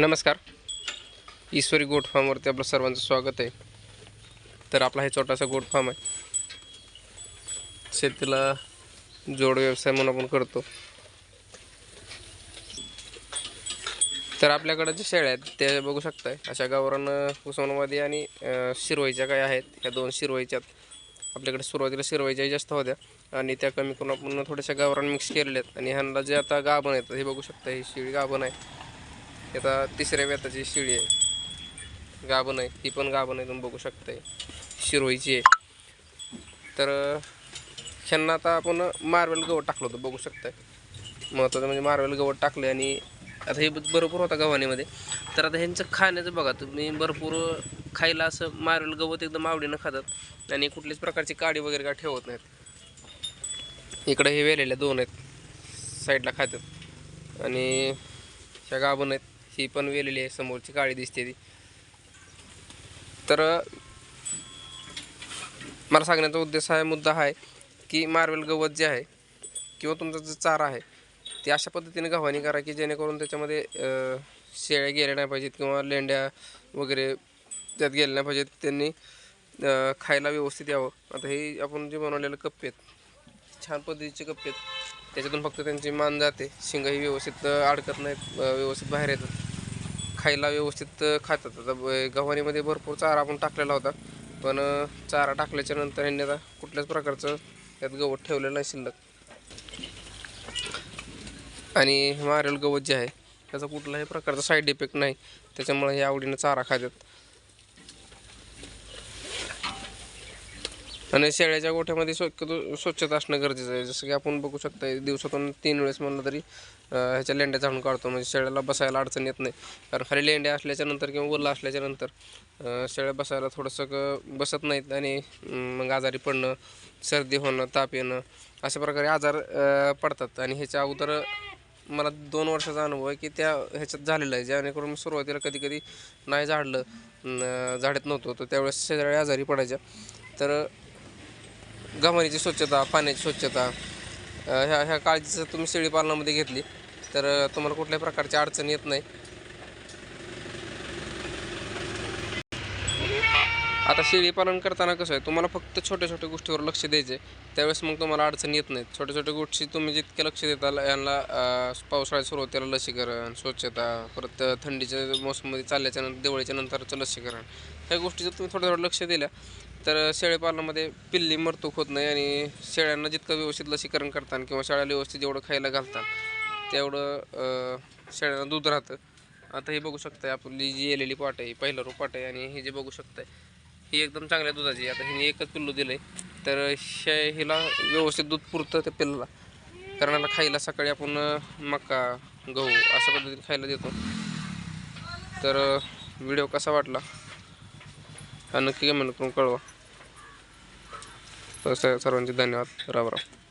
नमस्कार. ईश्वरी गोट फार्मवरती आपलं सर्वांचं स्वागत आहे. तर आपला हे छोटासा गोट फार्म आहे. शेतीला जोड व्यवसाय म्हणून आपण करतो. तर आपल्याकडं जे शेळ्या आहेत त्या बघू शकताय. अशा गावरान उस्मानाबादी आणि शिरवाईच्या काय आहेत. ह्या दोन शिरवाईच्यात आपल्याकडे सुरुवातीला शिरवाईच्या जास्त होत्या. आणि त्या कमी करून आपण थोड्याशा गावरान मिक्स केलेल्या आहेत. आणि ह्यांना जे आता गाभण येतात हे बघू शकता ही शिळी गाभण आहे. आता तिसऱ्या वेताची शिळी आहे. गाभण आहे. ही पण गाभण आहे तुम्ही बघू शकताय. शिरोईची आहे. तर ह्यांना आता आपण मार्वेल गवत टाकलं होतं बघू शकताय. महत्त्वाचं म्हणजे मार्वेल गवत टाकलं आणि आता हे भरपूर होता गव्हाणीमध्ये. तर आता ह्यांचं खाण्याचं बघा तुम्ही भरपूर खायला असं मार्वेल गवत एकदम आवडीनं खातात आणि कुठल्याच प्रकारची काडी वगैरे काय ठेवत नाहीत. इकडे हे वेलेल्या दोन आहेत साईडला खातात. आणि ह्या गाभण आहेत. ही पण वेलेली आहे समोरची काळी दिसते ती. तर मला सांगण्याचा उद्देश हा मुद्दा हा आहे की मार्वेल गवत जे आहे किंवा तुमचा जो चारा आहे ते अशा पद्धतीने गव्हाणी करा की जेणेकरून त्याच्यामध्ये शेळ्या गेल्या नाही पाहिजेत किंवा लेंड्या वगैरे त्यात गेल्या नाही पाहिजेत त्यांनी खायला व्यवस्थित यावं. आता हे आपण जे बनवलेलं कप्पे आहेत छान पद्धतीचे कप्पे आहेत. त्याच्यातून फक्त त्यांची मान जाते. शिंगही व्यवस्थित अडकत नाहीत व्यवस्थित बाहेर येतात. खायला व्यवस्थित खातात. आता गव्हाणीमध्ये भरपूर चारा आपण टाकलेला होता. पण चारा टाकल्याच्या नंतर यांनी आता कुठल्याच प्रकारचं त्यात गवत ठेवलेलं नाही शिल्लक. आणि मारेल गवत जे आहे त्याचा कुठलाही प्रकारचा साईड इफेक्ट नाही. त्याच्यामुळे हे आवडीनं चारा खातात आणि शेळ्याच्या गोठ्यामध्ये शक्यतो स्वच्छता असणं गरजेचं आहे. जसं की आपण बघू शकता दिवसातून तीन वेळेस म्हणलं तरी ह्याच्या लेंड्या झाडून काढतो. म्हणजे शेळ्याला बसायला अडचण येत नाही. कारण खाली लेंड्या असल्याच्यानंतर किंवा ओला असल्याच्यानंतर शेळ्या बसायला थोडंसं बसत नाहीत आणि मग आजारी पडणं सर्दी होणं ताप येणं अशा प्रकारे आजार पडतात. आणि ह्याच्या अगोदर मला दोन वर्षाचा अनुभव आहे की त्या ह्याच्यात झालेला आहे. जेणेकरून मी सुरुवातीला कधी कधी नाही झाडलं झाडत नव्हतो. तर त्यावेळेस शेजारी आजारी पडायच्या. तर गव्हाणीची स्वच्छता पाण्याची स्वच्छता ह्या ह्या काळजी जर तुम्ही शेळीपालनामध्ये घेतली तर तुम्हाला कुठल्याही प्रकारची अडचण येत नाही. आता शेळीपालन करताना कसं आहे तुम्हाला फक्त छोट्या छोट्या गोष्टीवर लक्ष द्यायचे त्यावेळेस मग तुम्हाला अडचण येत नाहीत छोट्या छोट्या गोष्टी तुम्ही जितके लक्ष देताल यांना अ, पावसाळ्यात सुरुवातीला लसीकरण स्वच्छता परत थंडीच्या मोसममध्ये चालल्याच्या नंतर दिवाळीच्या नंतरचं लसीकरण ह्या गोष्टी जर तुम्ही थोडं थोडं लक्ष दिल्या तर शेळीपालनामध्ये पिल्ली मरतूक होत नाही आणि शेळ्यांना जितकं व्यवस्थित लसीकरण करतात किंवा शेळ्याला व्यवस्थित जेवढं खायला घालतात तेवढं शेळ्यांना दूध राहतं. आता हे बघू शकताय आपली जी येलेली पाट आहे पहिलं रो पाट आहे आणि हे जे बघू शकताय ही एकदम चांगल्या दुधाची आता हिने एकच पिल्लू दिलं आहे तर शे हिला व्यवस्थित दूध पुरतं त्या पिल्लाला. कारण याला खायला सकाळी आपण मका गहू अशा पद्धतीने खायला देतो. तर व्हिडिओ कसा वाटला? हा नक्की कमेंट करून कळवा. सर्वांचे धन्यवाद. राम राम.